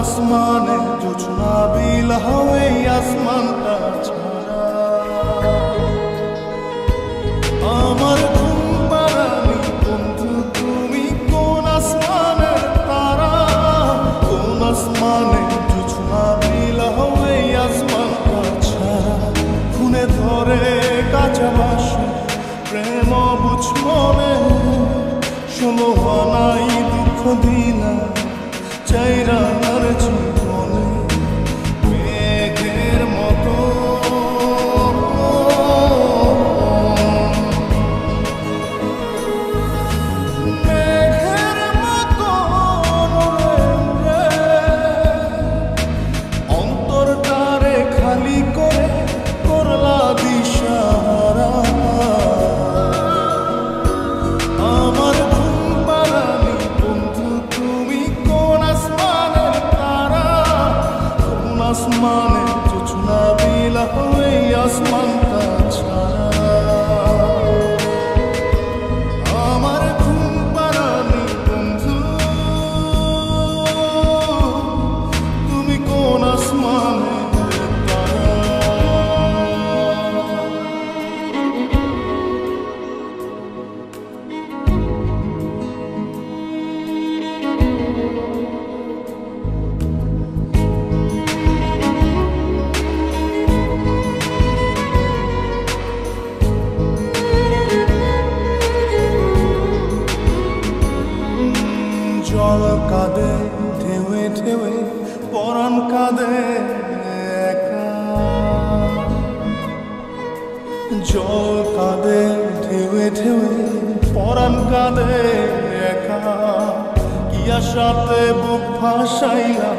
আসমানে কিছু বিল তুমি কোন বিল খুনে ধরে সমহানাই দুঃখ দিনা চাইরা আসমানে চুচুনা বিলা এই আসমানটা জল কাঁদে ঢেউে ঢেউে পরাণ কাঁদে জল কাঁদে ঢেউে ঢেউে পরাণ কাঁদে একা। আশাতে বুক ভাসাইলা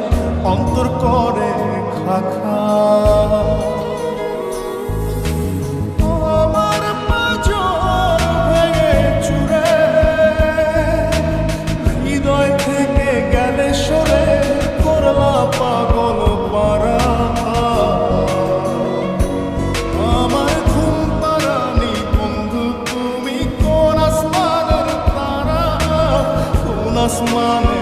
অন্তর করে খাখা। কোন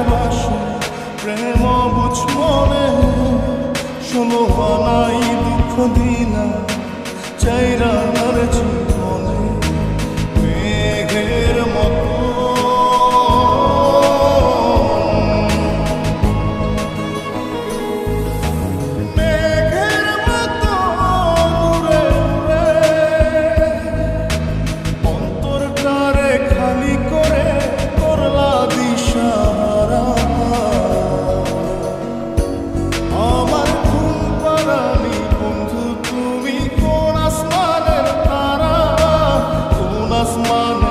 ভালোবাসে প্রেম বুঝ মনে শোনো বানাই দুঃখ দিলা চাইরা আর Amen.